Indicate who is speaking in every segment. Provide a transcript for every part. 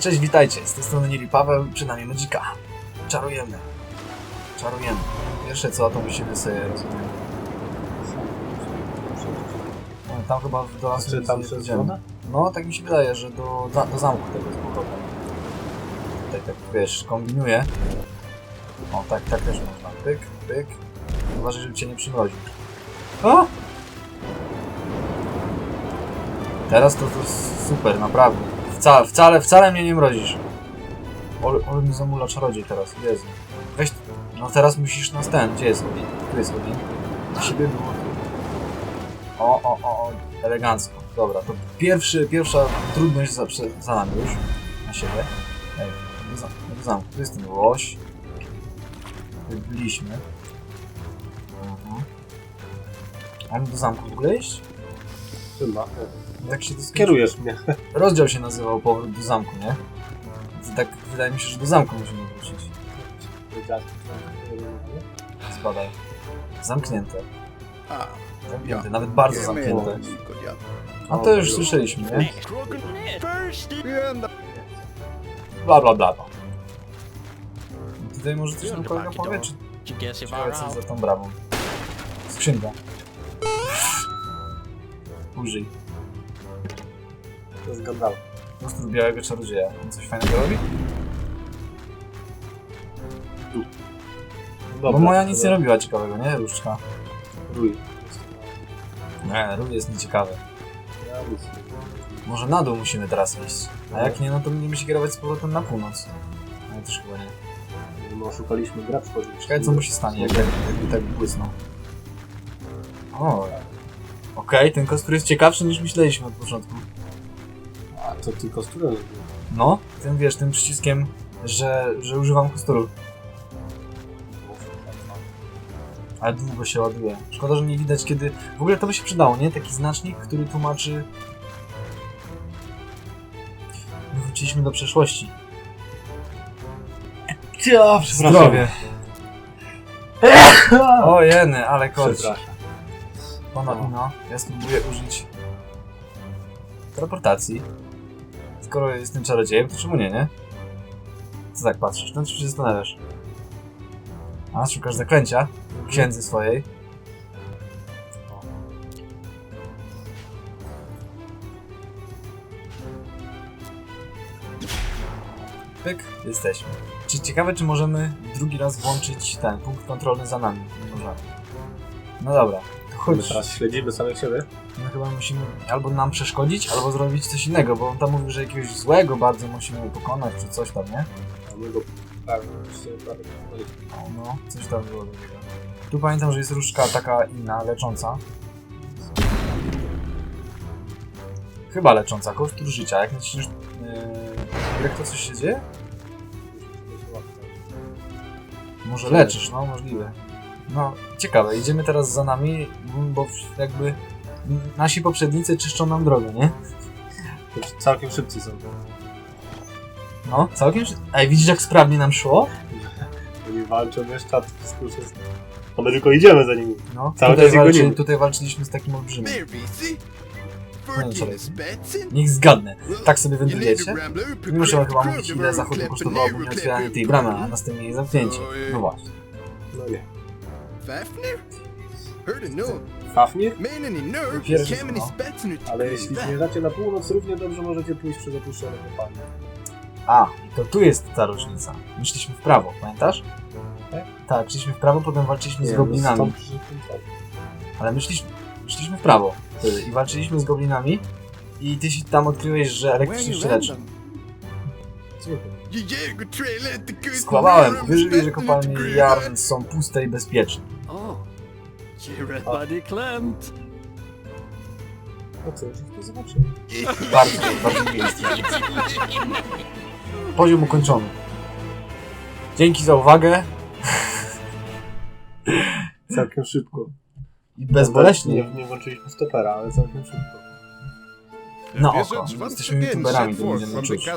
Speaker 1: Hej, cześć, witajcie. Z tej strony Nili Paweł, przynajmniej Magica. Czarujemy. Czarujemy. Pierwsze co, to musimy sobie, rozumiem. No, tam chyba do lasu
Speaker 2: Czy
Speaker 1: nic
Speaker 2: tam
Speaker 1: nie
Speaker 2: przez wodę?
Speaker 1: No, tak mi się wydaje, że do, za- do zamku tego z powrotem. Tutaj tak, wiesz, kombinuję. O, tak, tak też można. Pyk, pyk. Uważaj, żeby cię nie przymroził. O! Teraz to, to super, naprawdę. Wcale, wcale, wcale mnie nie mrozisz. Ale, ale mi zamula czarodziej teraz, Jezu. Weź, no teraz musisz nas ten, gdzie jest Odin? Tu jest Odin. Na siebie było. O, o, o, o, elegancko. Dobra, to pierwszy, pierwsza trudność za, za nami już. Na siebie. Ej, do zam- do zamku. Tu jest ten łoś. Byliśmy. Mhm. Mamy do zamku w ogóle iść?
Speaker 2: Chyba.
Speaker 1: Jak się to
Speaker 2: Kierujesz mnie.
Speaker 1: Rozdział się nazywał Powrót do zamku, nie? To tak wydaje mi się, że do zamku musimy wrócić. Zbadaj. Zamknięte. Zamknięte, nawet bardzo zamknięte. A to już słyszeliśmy, nie? Bla bla bla. bla. Tutaj może coś nam kolega powie, czy ciekawe co za tą bramą. Skrzynka. Użyj.
Speaker 2: To zgadzało.
Speaker 1: Nastrój białego czarodzieja. On coś fajnego robi? Bo moja nic nie robiła ciekawego, nie? Różdżka.
Speaker 2: Rój.
Speaker 1: Nie, rój jest nieciekawy.
Speaker 2: Ja nic nie robię.
Speaker 1: Może na dół musimy teraz iść. A jak nie, no to będziemy się kierować z powrotem na północ. Ale też chyba nie.
Speaker 2: My oszukaliśmy grę wchodzić.
Speaker 1: Czekaj, co mu się stanie, jak, jak, jakby tak błysnął. O. Okej, ten kostur jest ciekawszy niż myśleliśmy od początku.
Speaker 2: A to tylko strony.
Speaker 1: No, tym wiesz, tym przyciskiem, że, że używam kosturu. Ale długo się ładuje. Szkoda, że nie widać kiedy... W ogóle to by się przydało, nie? Taki znacznik, który tłumaczy... My Wróciliśmy do przeszłości.
Speaker 2: Ja,
Speaker 1: Zdrowie. O jeny, ale korci.
Speaker 2: Przepraszam.
Speaker 1: Ono ino, ja spróbuję użyć teleportacji. Skoro jestem czarodziejem, to czemu nie, nie? Co tak patrzysz? No co się zastanawiasz? A, szukasz zaklęcia? Księdzy swojej. Pyk, jesteśmy. Czy ciekawe, czy możemy drugi raz włączyć ten punkt kontrolny za nami? Możemy. No dobra, to
Speaker 2: My
Speaker 1: chodź.
Speaker 2: teraz śledzimy samych siebie.
Speaker 1: No chyba musimy albo nam przeszkodzić, albo zrobić coś innego, bo on tam mówił, że jakiegoś złego bardzo musimy pokonać, czy coś tam, nie?
Speaker 2: A my go prawie, prawie, prawie.
Speaker 1: O, no, coś tam było takiego. Tu pamiętam, że jest różdżka taka inna, lecząca. Chyba lecząca, kostur życia. Jak naciśniesz yy, jak to coś się dzieje? Może leczysz, no możliwe. No, ciekawe, idziemy teraz za nami, bo jakby nasi poprzednicy czyszczą nam drogę, nie?
Speaker 2: To Całkiem szybcy są.
Speaker 1: No, całkiem. szy- Ej, widzisz jak sprawnie nam szło?
Speaker 2: Oni walczą jeszcze, a. To my tylko idziemy za nimi.
Speaker 1: No,
Speaker 2: Cały
Speaker 1: tutaj,
Speaker 2: czas
Speaker 1: walczy, tutaj walczyliśmy z takim olbrzymem.
Speaker 3: No,
Speaker 1: Niech zgadnę. Tak sobie wędrujecie? Nie muszę chyba mówić, ile zachodu kosztowało mnie otwieranie tej bramy, a następnie jej zamknięcie. No właśnie.
Speaker 2: No nie.
Speaker 3: Fafnir? Heard of no.
Speaker 2: Fafnir?
Speaker 1: Pierwszy, no.
Speaker 2: Ale jeśli zmierzacie na północ, równie dobrze możecie pójść przez opuszczone kopalnie.
Speaker 1: A, i to tu jest ta różnica. Myśleliśmy w prawo, pamiętasz?
Speaker 2: Tak?
Speaker 1: Tak, szliśmy w prawo, potem walczyliśmy z
Speaker 2: no
Speaker 1: goblinami.
Speaker 2: stąd.
Speaker 1: Ale myśleliśmy, szliśmy w prawo wtedy i walczyliśmy z goblinami i ty się tam odkryłeś, że elektrycznie się leczy. Skłamałem, wierzyli, że kopalnie Jarn są puste i bezpieczne.
Speaker 4: You're a buddy Clem.
Speaker 2: No co, już to zobaczymy.
Speaker 1: Bardzo, bardzo miejsce. Poziom ukończony. Dzięki za uwagę
Speaker 2: Całkiem szybko.
Speaker 1: i bezboleśnie.
Speaker 2: Nie, nie włączyliśmy stopera, ale całkiem szybko.
Speaker 1: Na oko. Jesteśmy youtuberami, to będziemy czuć.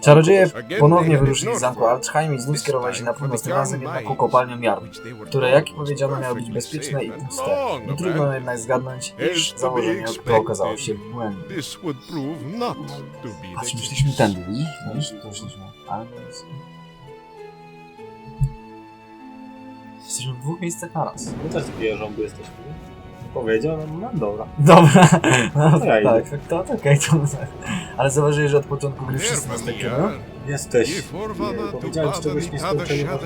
Speaker 1: Czarodzieje ponownie wyruszyli z zamku. Altheim i znów skierowali się na północ, tym razem jednak ku kopalniom Jarl, które, jak i powiedziano, miały być bezpieczne i puste. Nie trudno jednak zgadnąć, iż założenie to okazało się błędem.
Speaker 3: This would prove not to be
Speaker 1: Patrz,
Speaker 3: the
Speaker 1: my
Speaker 3: case.
Speaker 1: szliśmy tędy, widzisz? Widzisz? Tu szliśmy. Ale to jest... Jesteśmy w dwóch miejscach naraz.
Speaker 2: My też z wieżą jesteśmy. Powiedział, no, no dobra.
Speaker 1: Dobra, no,
Speaker 2: To ja idę.
Speaker 1: tak, to, to okej, to Ale zauważyli, że od początku gry wszyscy nas tak kierują?
Speaker 2: Jesteś. Nie, Powiedziałem
Speaker 3: bada
Speaker 2: czegoś nieskończenie
Speaker 3: siada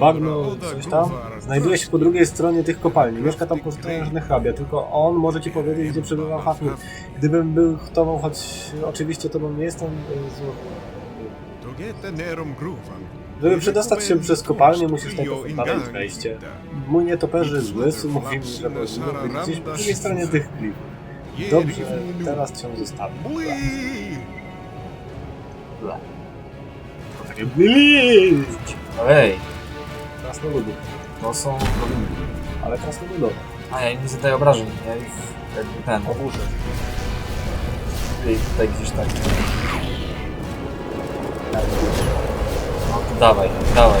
Speaker 2: Bagno, coś tam, znajduje się po drugiej stronie tych kopalni. Mieszka tam potężny hrabia, tylko on może ci powiedzieć, gdzie przebywa Hafnir. Gdybym był tobą, choć oczywiście tobą nie jestem, y, zło-
Speaker 3: To get the Nerum Gruvan.
Speaker 2: Żeby przedostać się przez kopalnię, musisz najpierw odnaleźć wejście. Mój nietoperzy zmysł mówi mi, że powinien być gdzieś po drugiej stronie tych klifów. Dobrze, teraz cię zostawię. To takie blizz!
Speaker 1: Ej,
Speaker 2: Krasnoludów,
Speaker 1: to są gobliny.
Speaker 2: ale krasnoludowe.
Speaker 1: A ja im nie zadaję obrażeń, ja ich jakby ten,
Speaker 2: Oburzę.
Speaker 1: ich tutaj gdzieś tak. Dawaj, dawaj.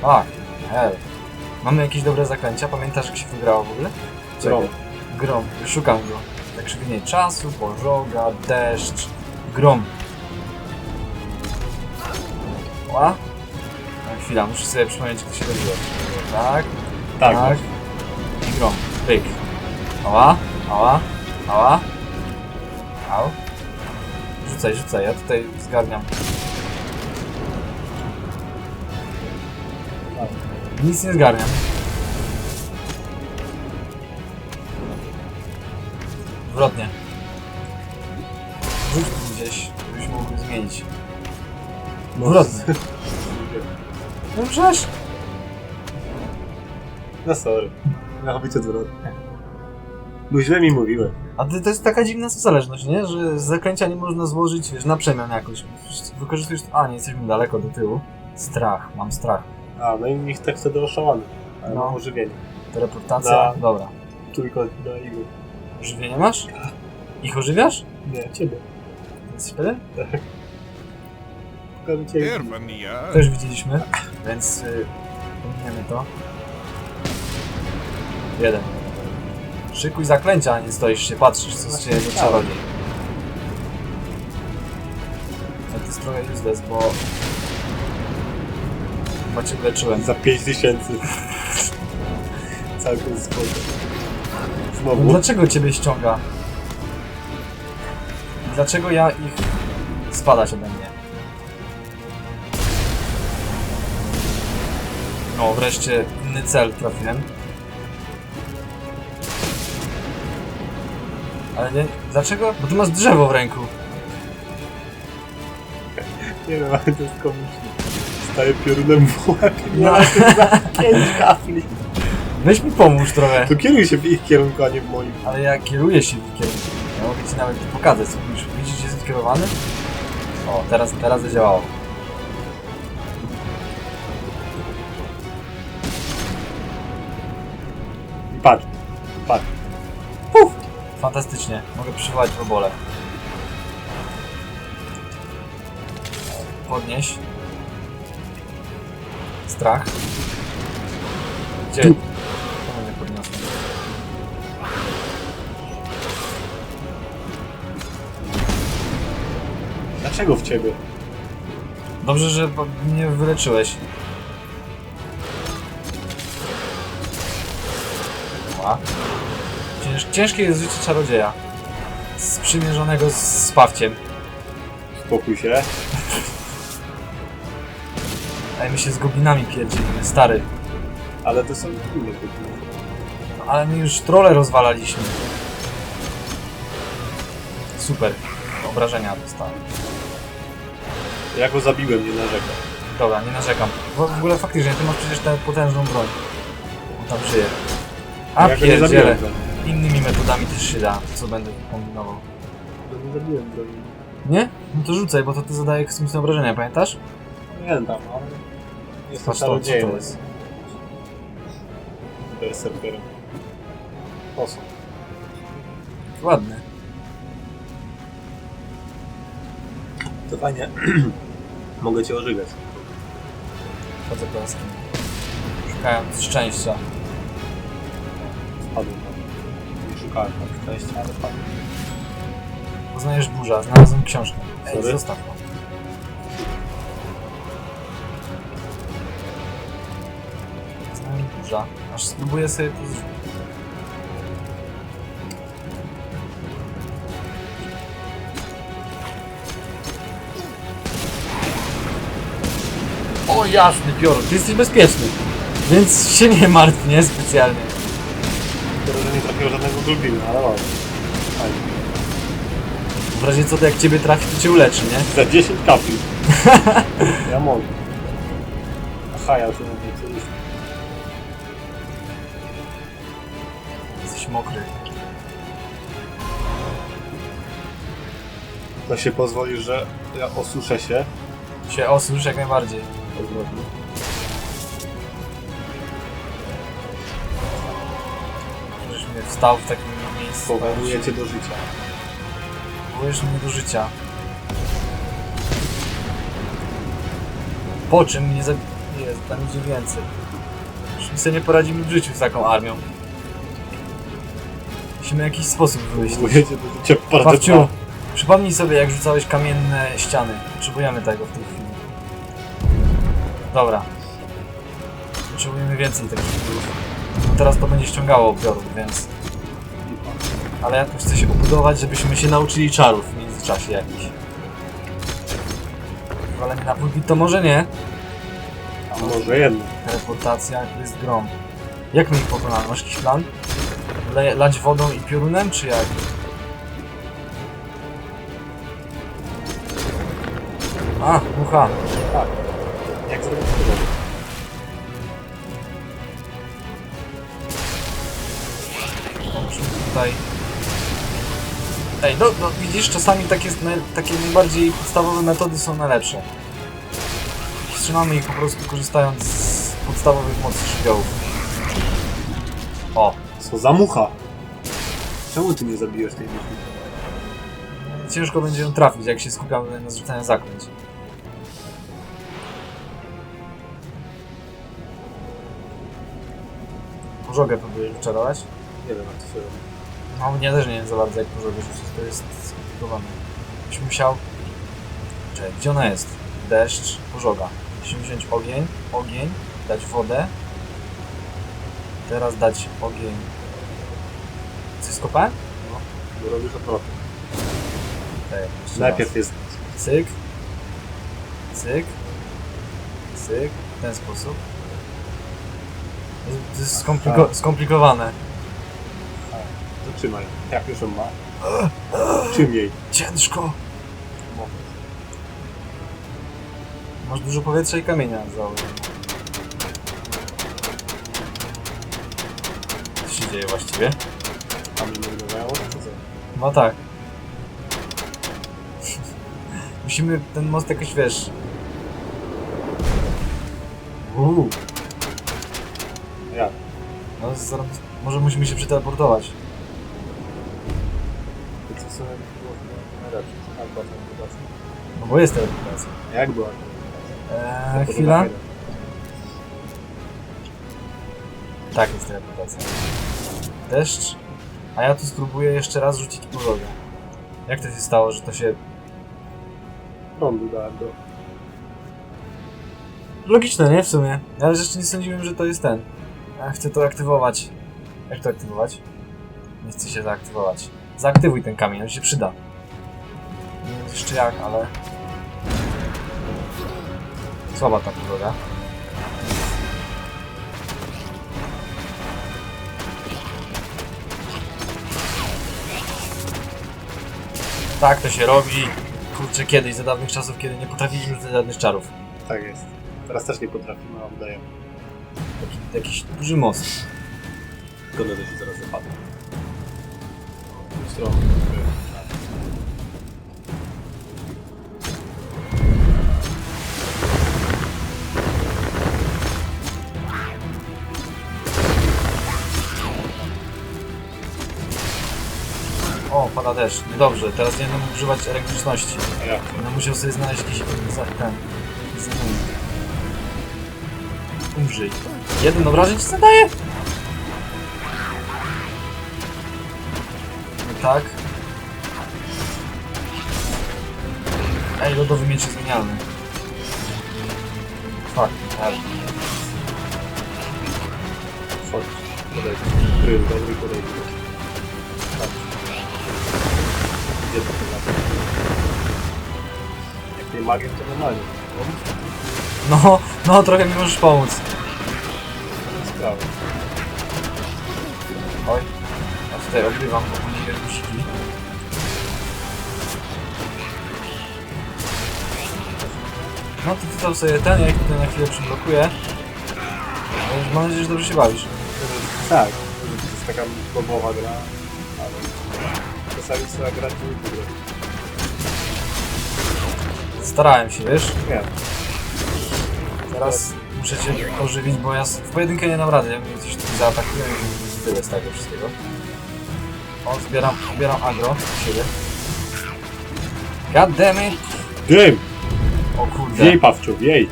Speaker 1: Fuck, hell. Mamy jakieś dobre zaklęcia? Pamiętasz jak się wygrało w ogóle?
Speaker 2: Grom.
Speaker 1: Grom, szukam go. Tak krzywienie czasu, pożoga, deszcz, grom. Ła? Chwila, muszę sobie przypomnieć, jak to się robiło. Tak,
Speaker 2: Tak,
Speaker 1: tak. I grom. Pyk. Ała, ała, ała. Au. Rzucaj, rzucaj, ja tutaj zgarniam. Nic nie zgarniam. Odwrotnie. Rzuć tu gdzieś, żebyś mógł zmienić.
Speaker 2: No,
Speaker 1: Odwrotnie. No przecież.
Speaker 2: no sorry. Miało być odwrotnie. Bo źle mi mówiłem.
Speaker 1: A to, to jest taka dziwna zależność, nie? Że z zaklęcia nie można złożyć, wiesz, na przemian jakoś. Wykorzystujesz... A, nie, jesteśmy daleko do tyłu. Strach, mam strach.
Speaker 2: A, no i niech tak wtedy oszałany. Ale
Speaker 1: No.
Speaker 2: mam ożywienie.
Speaker 1: Teleportacja,
Speaker 2: Da.
Speaker 1: dobra.
Speaker 2: Tylko na igły.
Speaker 1: Ożywienie masz? Ich ożywiasz?
Speaker 2: Nie, ciebie. Pokażę cię.
Speaker 3: Tervania.
Speaker 1: Też widzieliśmy, więc y, pominiemy to. Jeden. Szykuj zaklęcia, a nie stoisz się, patrzysz, co się dzieje czarodziej. Ale to jest trochę useless, bo... Cię leczyłem.
Speaker 2: Za 5000. Całkiem spoko.
Speaker 1: No
Speaker 2: Znowu.
Speaker 1: dlaczego ciebie ściąga? Dlaczego ja ich spadać ode mnie? No, wreszcie inny cel trafiłem. Ale nie, dlaczego? Bo ty masz drzewo w ręku.
Speaker 2: Nie wiem, ale to jest komiczne. Staję piorunem w łeb i
Speaker 1: No.
Speaker 2: pięć kafli.
Speaker 1: Weź mi pomóż trochę.
Speaker 2: To kieruj się w ich kierunku, a nie w moim.
Speaker 1: Ale ja kieruję się w kierunku. Ja mogę ci nawet pokazać. Widzisz, widzisz gdzie jest kierowany? O, teraz, teraz zadziałało.
Speaker 2: Patrz. Patrz.
Speaker 1: Fantastycznie. Mogę przywołać robole. Podnieś. Strach. Gdzie? Czemu nie podniosłem?
Speaker 2: Dlaczego w ciebie?
Speaker 1: Dobrze, że mnie wyleczyłeś. Cięż, ciężkie jest życie czarodzieja. Sprzymierzonego z spawciem.
Speaker 2: Spokój się.
Speaker 1: My się z goblinami pierdzimy, stary.
Speaker 2: Ale to są inne.
Speaker 1: No, ale my już trole rozwalaliśmy. Super. Obrażenia dostałem.
Speaker 2: Ja go zabiłem, nie narzekam.
Speaker 1: Dobra, nie narzekam. W, w ogóle faktycznie, ty masz przecież tę potężną broń. On tam żyje. A
Speaker 2: ja go nie
Speaker 1: pierdziele.
Speaker 2: zabiłem. go.
Speaker 1: Innymi metodami też się da, co będę kombinował.
Speaker 2: Nie zabiłem go.
Speaker 1: Nie? No to rzucaj, bo to ty zadaje kosmiczne obrażenia, pamiętasz?
Speaker 2: Pamiętam, ale... Jestem
Speaker 1: Patrz to, co to jest.
Speaker 2: 哦 To jest serwerem. Osób.
Speaker 1: ładny.
Speaker 2: To fajnie. Mogę cię ożygać.
Speaker 1: Chodzę plaskiem. Szukając szczęścia.
Speaker 2: Nie szukałem szczęścia, ale padłem.
Speaker 1: Poznajesz burza, znalazłem książkę. Ej,
Speaker 2: Sorry?
Speaker 1: zostaw burza. Aż spróbuję sobie to zrzucić. O jasny piorun, ty jesteś bezpieczny. Więc się nie martw, nie? Specjalnie.
Speaker 2: Tylko, że nie trafiło żadnego glubina, ale ładnie. Fajnie.
Speaker 1: W razie co, to jak ciebie trafi, to cię uleczy, nie?
Speaker 2: Za 10 kapli. ja mogę. Aha, ja już nie wiem co już.
Speaker 1: Mokry.
Speaker 2: To się pozwoli, że ja osuszę się.
Speaker 1: Się osusz jak najbardziej.
Speaker 2: Odwrotnie.
Speaker 1: Żeś mnie wstał w takim miejscu.
Speaker 2: Powołuję cię do życia.
Speaker 1: Powołujesz mnie do życia. Po czym mnie zabije? Tam idzie więcej. Już my sobie nie poradzimy w życiu z taką armią. Musimy jakiś sposób wymyślić.
Speaker 2: Cię do życia
Speaker 1: przypomnij sobie jak rzucałeś kamienne ściany. Potrzebujemy tego w tej chwili. Dobra. Potrzebujemy więcej takich. No teraz to będzie ściągało piorun, więc... Ale ja tu chcę się obudować, żebyśmy się nauczyli czarów w międzyczasie jakiś. Walenie na pulpit to może nie.
Speaker 2: A może jedno.
Speaker 1: Teleportacja, jest grom. Jak my ich pokonamy? Masz jakiś plan? Le lać wodą i piorunem, czy jak? A, mucha.
Speaker 2: Tak. Jak zrobić to?
Speaker 1: Tutaj... Ej, no, no widzisz, czasami takie, takie najbardziej podstawowe metody są najlepsze. Wstrzymamy ich po prostu korzystając z podstawowych mocy żywiołów. O,
Speaker 2: Co za mucha? Czemu ty nie zabijesz tej muchy?
Speaker 1: ciężko będzie ją trafić, jak się skupiamy na zrzucaniu zaklęć. Pożogę próbuję wyczarować.
Speaker 2: Nie wiem jak to się robi.
Speaker 1: No, nie też nie wiem za bardzo jak pożogę rzucić, to jest skomplikowane. Byś musiał... Czekaj, gdzie ona jest? Deszcz, pożoga. Musimy wziąć ogień, ogień, dać wodę. Teraz dać ogień. Coś skopałem?
Speaker 2: Bo robisz odwrotnie.
Speaker 1: Tak, jeszcze
Speaker 2: Najpierw jest
Speaker 1: Cyk. Cyk. Cyk. W ten sposób. To jest skompliko- skomplikowane.
Speaker 2: Zatrzymaj. Jak już on ma? Czym jej?
Speaker 1: Ciężko. Masz dużo powietrza i kamienia założę. Co się dzieje właściwie?
Speaker 2: Za?
Speaker 1: No tak. Musimy ten most jakoś, wiesz... Uuu.
Speaker 2: Jak?
Speaker 1: No, zaraz, może musimy się przeteleportować.
Speaker 2: To co sobie było chyba najlepsze. Jak była ta teleportacja?
Speaker 1: No bo jest teleportacja.
Speaker 2: Jak była ta teleportacja?
Speaker 1: Eee, chwila. Tak, jest teleportacja. Deszcz. A ja tu spróbuję jeszcze raz rzucić podłogę. Jak to się stało, że to się...
Speaker 2: Prądu dałem do...
Speaker 1: Logiczne, nie? W sumie. Ja jeszcze nie sądziłem, że to jest ten. Ja chcę to aktywować. Jak to aktywować? Nie chcę się zaaktywować. Zaaktywuj ten kamień, on się przyda. Nie wiem jeszcze jak, ale... Słaba ta podłoga. Tak to się robi. Kurczę, kiedyś, za dawnych czasów, kiedy nie potrafiliśmy rzucać żadnych czarów.
Speaker 2: Tak jest. Teraz też nie potrafimy, a udaję.
Speaker 1: Taki, jakiś duży most.
Speaker 2: Szkoda, że się zaraz zapadł. Stronę.
Speaker 1: Pada deszcz. Niedobrze, teraz nie będę mógł używać elektryczności.
Speaker 2: Jak?
Speaker 1: Będę musiał sobie znaleźć jakiś za, ten... Zamój. Umrzyj. Jeden obrażeń ci zadaje? No tak. Ej, lodowy miecz jest genialny. Fuck, hell.
Speaker 2: Chodź. Podejdź. Kryl, dobry podejdź. To chyba? Jak nie magiem, to normalnie.
Speaker 1: No, no, trochę mi możesz pomóc.
Speaker 2: Sprawa.
Speaker 1: Oj. Ja tutaj odbywam ogólnie guziki. No to ty tam sobie ten, ja ich tutaj na chwilę przyblokuję. Mam nadzieję, że dobrze się bawisz.
Speaker 2: Tak, to jest taka bobowa gra, czasami trzeba grać w grę.
Speaker 1: Starałem się, wiesz?
Speaker 2: Nie,
Speaker 1: Teraz muszę cię ożywić, bo ja w pojedynkę nie dam rady. Ja mnie coś tu zaatakuje i tyle z tego wszystkiego. O, zbieram, zbieram agro do siebie. God damn it!
Speaker 2: Dym!
Speaker 1: O kurde,
Speaker 2: Wiej, Pawczu, wiej!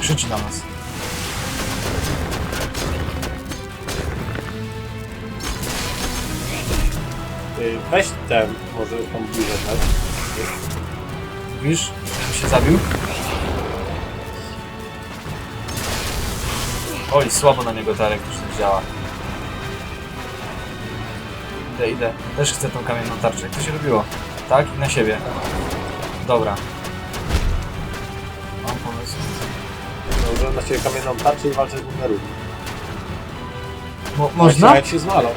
Speaker 1: krzyczy na nas.
Speaker 2: Weź ten, może tam bliżej znać.
Speaker 1: Widzisz? Bym się zabił. Oj, słabo na niego ta elektryczność działa. Idę, idę. Też chcę tą kamienną tarczę. Jak to się robiło? Tak? I na siebie. Dobra. Mam pomysł.
Speaker 2: Może na ciebie kamienną tarczę i walczę z numerów.
Speaker 1: Mo można?
Speaker 2: Jak się zwalał.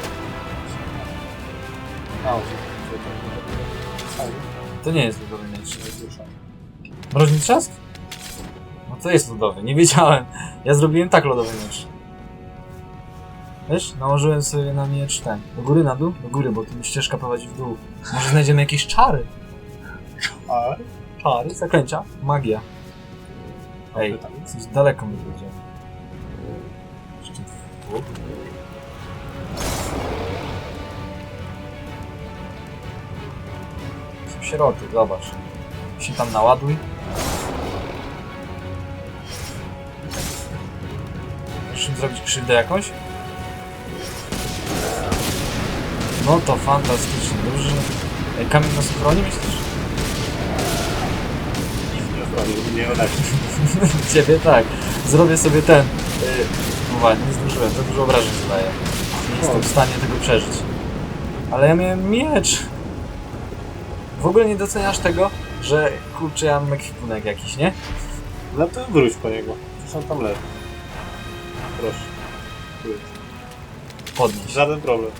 Speaker 1: To nie jest lodowy miecz. Mroźny trzask? No to jest lodowy, nie wiedziałem. Ja zrobiłem tak lodowy miecz. Wiesz, nałożyłem sobie na miecz ten. Do góry, na dół? Do góry, bo tu ścieżka prowadzi w dół. Może znajdziemy jakieś czary?
Speaker 2: Ale?
Speaker 1: Czary? Zaklęcia? Magia. Ej, coś daleko mi będzie. Jeszcze tu. Sieroty, zobacz. Się tam naładuj. Im zrobić krzywdę jakąś? No to fantastycznie. Że... Ej, kamień nas chroni, myślisz?
Speaker 2: Nie chroni, nie odejdzie.
Speaker 1: Ciebie tak. Zrobię sobie ten. Yy, uwaga, nie zdążyłem, za dużo obrażeń zadaję. Nie jestem w stanie tego przeżyć. Ale ja miałem miecz. W ogóle nie doceniasz tego, że kurczę, ja mam ekwipunek jakiś, nie?
Speaker 2: No to wróć po niego. Przecież on tam leży. Proszę. Tu jest.
Speaker 1: Podnieść.
Speaker 2: Żaden problem.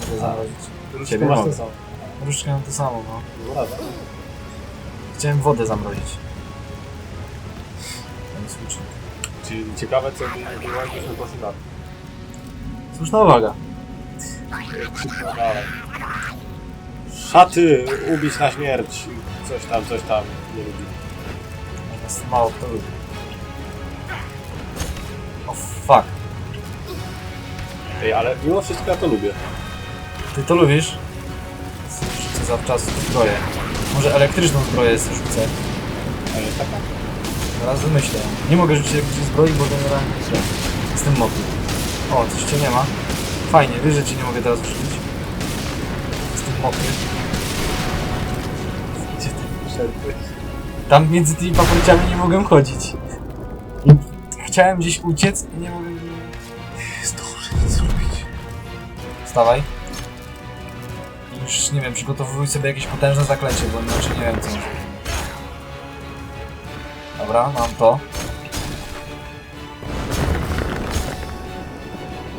Speaker 1: Mogę zamrozić.
Speaker 2: Różdżkę
Speaker 1: Ciebie
Speaker 2: masz
Speaker 1: mogę.
Speaker 2: ten sam.
Speaker 1: Różdżkę mam to samo, no.
Speaker 2: No rada.
Speaker 1: Chciałem wodę zamrozić. Ten słucznik.
Speaker 2: Czyli ciekawe co by było jakbyśmy poszli na to.
Speaker 1: Słuszna uwaga.
Speaker 2: No dalej. Szaty! Ubić na śmierć. Coś tam, coś tam. Nie lubi.
Speaker 1: Natomiast mało kto lubi. O fuck.
Speaker 2: Ej, ale mimo wszystko ja to lubię.
Speaker 1: Ty to lubisz? Rzucę zawczasu zbroję. Może elektryczną zbroję rzucę.
Speaker 2: Ale taka.
Speaker 1: Zaraz wymyślę. Nie mogę rzucić elektrycznej zbroi, bo generalnie źle. Jestem mokry. O, coś cię nie ma. Fajnie, wiesz, że cię nie mogę teraz rzucić. Jestem mokry. Tam między tymi paprociami nie mogłem chodzić. Chciałem gdzieś uciec i nie mogłem...
Speaker 2: Nie zdążę nic zrobić.
Speaker 1: Wstawaj. Już, nie wiem, przygotowuj sobie jakieś potężne zaklęcie, bo inaczej nie wiem co. Dobra, mam to.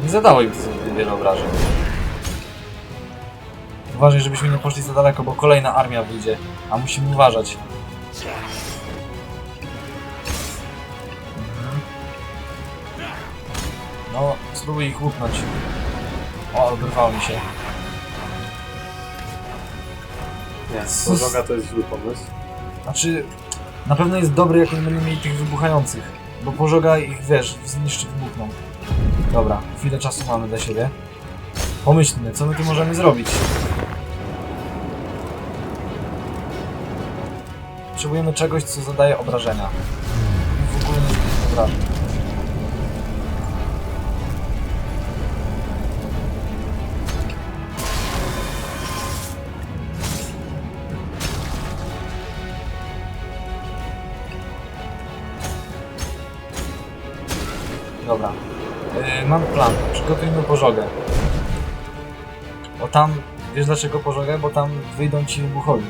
Speaker 1: Nie to zbyt wiele obrażeń. Uważaj, żebyśmy nie poszli za daleko, bo kolejna armia wyjdzie, a musimy uważać. Mhm. No, spróbuj ich łupnąć. O, oberwało mi się.
Speaker 2: Nie, pożoga to jest zły pomysł.
Speaker 1: Znaczy, na pewno jest dobry, jak nie będą mieli tych wybuchających. Bo pożoga ich, wiesz, zniszczy, wybuchną. Dobra, chwilę czasu mamy dla siebie. Pomyślmy, co my tu możemy zrobić. Potrzebujemy czegoś, co zadaje obrażenia. W ogóle nie obrażeń. Dobra. Yy, mam plan. Przygotujmy pożogę. Bo tam, wiesz dlaczego pożogę? Bo tam wyjdą ci wybuchowi.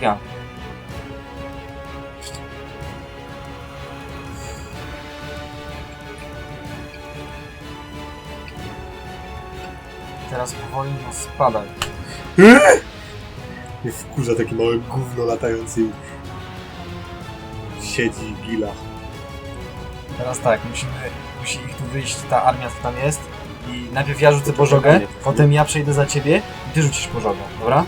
Speaker 1: Ja. Teraz powoli no spadaj.
Speaker 2: Mnie wkurza takie małe gówno latające i siedzi i gila.
Speaker 1: Teraz tak, musimy, musi ich tu wyjść, ta armia co tam jest. I najpierw ja rzucę pożogę, potem ja przejdę za ciebie i ty rzucisz pożogę, dobra?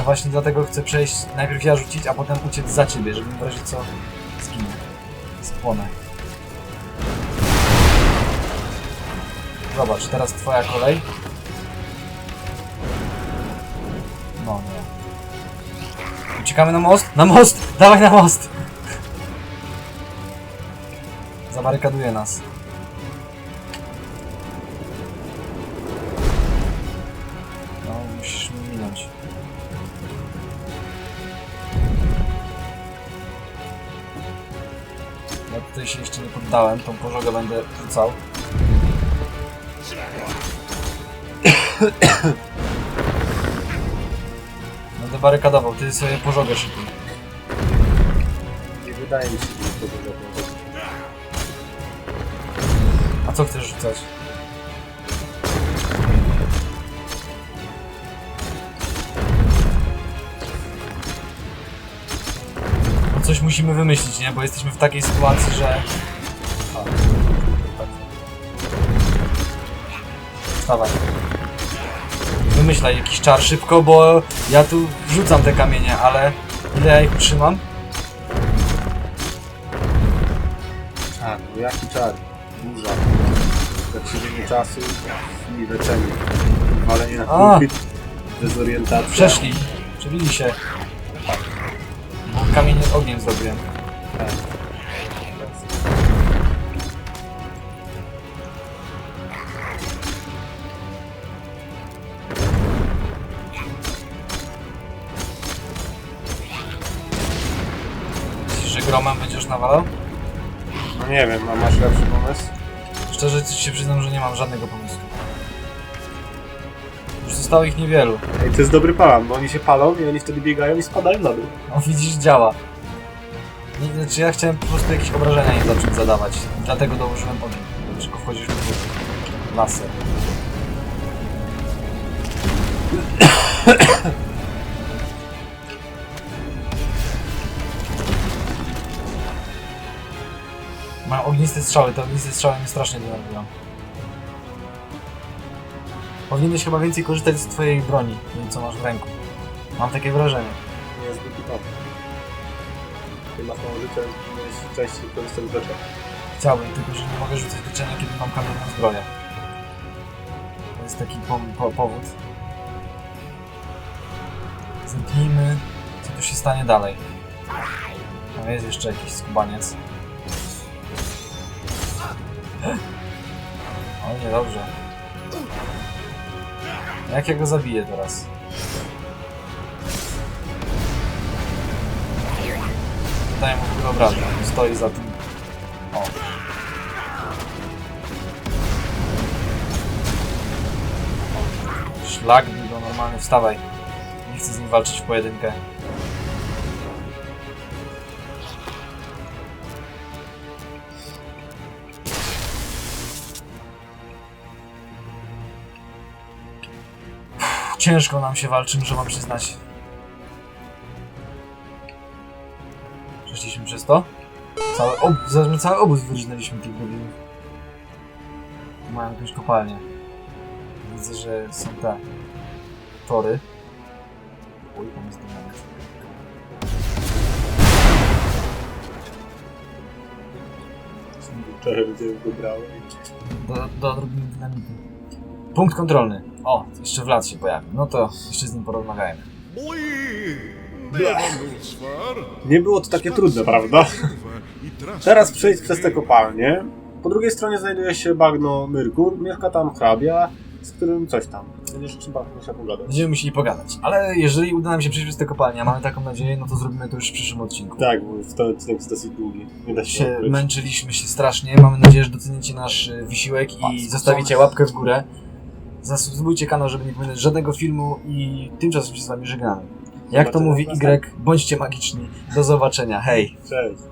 Speaker 1: Ja właśnie dlatego chcę przejść, najpierw ja rzucić, a potem uciec za ciebie, żebym w razie co zginę. Spłonę. Zobacz, teraz twoja kolej. No nie. Uciekamy na most? Na most! Dawaj na most! Zabarykaduje nas. Tutaj się jeszcze nie poddałem, tą pożogę będę rzucał. Będę barykadował, ty sobie pożogę szykuj.
Speaker 2: Nie wydaje mi się, że to dobrze.
Speaker 1: A co chcesz rzucać? Coś musimy wymyślić, nie? Bo jesteśmy w takiej sytuacji, że... A, tak. Wymyślaj jakiś czar szybko, bo ja tu rzucam te kamienie, ale ile ja ich utrzymam?
Speaker 2: A, no jaki czar? Burza. Zatrzymanie czasu i leczenie. Walenie na
Speaker 1: A.
Speaker 2: pulpit. Dezorientacja.
Speaker 1: Przeszli. Przebili się. Bo kamienie ogniem zrobiłem.
Speaker 2: Tak.
Speaker 1: Myślisz, że gromem będziesz nawalał?
Speaker 2: No nie wiem, a masz lepszy pomysł?
Speaker 1: Szczerze ci się przyznam, że nie mam żadnego pomysłu. Zostało ich niewielu.
Speaker 2: Ej, to jest dobry plan, bo oni się palą i oni wtedy biegają i spadają na dół.
Speaker 1: No widzisz, działa. Nie, znaczy ja chciałem po prostu jakieś obrażenia im zacząć zadawać. Dlatego dołożyłem ogień. Dlaczego wchodzisz w laser? Mają ogniste strzały, te ogniste strzały mnie strasznie denerwują. Powinieneś chyba więcej korzystać z twojej broni, nie wiem co masz w ręku. Mam takie wrażenie.
Speaker 2: Nie jest głupi pomysł. Ty masz mało życia, powinieneś częściej korzystać z rzeczy.
Speaker 1: Chciałbym, tylko że nie mogę rzucać leczenia, kiedy mam kamienną zbroję. To jest taki po, po, powód. Zamknijmy, co tu się stanie dalej. Tam jest jeszcze jakiś skubaniec. O, niedobrze. Jak ja go zabiję teraz? Daję mu tylko obrażeń, stoi za tym. O. Szlak go normalnie wstawaj. Nie chcę z nim walczyć w pojedynkę. Ciężko nam się walczy, muszę wam przyznać. Przeszliśmy przez to? Cały, ob, zaraz cały obóz wyrżnęliśmy tych goblinów. Mają jakąś kopalnię. Widzę, że są te tory. Oj, tam jest dynamit.
Speaker 2: Czarodzieju wybrałeś.
Speaker 1: Do, do odrobiny dynamitu. Punkt kontrolny. O, jeszcze Vlad się pojawił. No to jeszcze z nim porozmawiajmy.
Speaker 2: Nie było to takie trudne, prawda? Teraz przejdź przez te kopalnie. Po drugiej stronie znajduje się bagno Myrkur. Mieszka tam hrabia, z którym coś tam. Będziesz trzeba musiał pogadać.
Speaker 1: Będziemy musieli pogadać. Ale jeżeli uda nam się przejść przez te kopalnie, a mamy taką nadzieję, no to zrobimy to już w przyszłym odcinku.
Speaker 2: Tak, bo w ten odcinek jest dosyć długi. Nie da się
Speaker 1: się męczyliśmy się strasznie. Mamy nadzieję, że docenicie nasz y, wysiłek i zostawicie łapkę w górę. Zasubskrybujcie kanał, żeby nie pominąć żadnego filmu i tymczasem się z wami żegnamy. Jak to mówi. Y, bądźcie magiczni. Do zobaczenia. Hej!
Speaker 2: Cześć.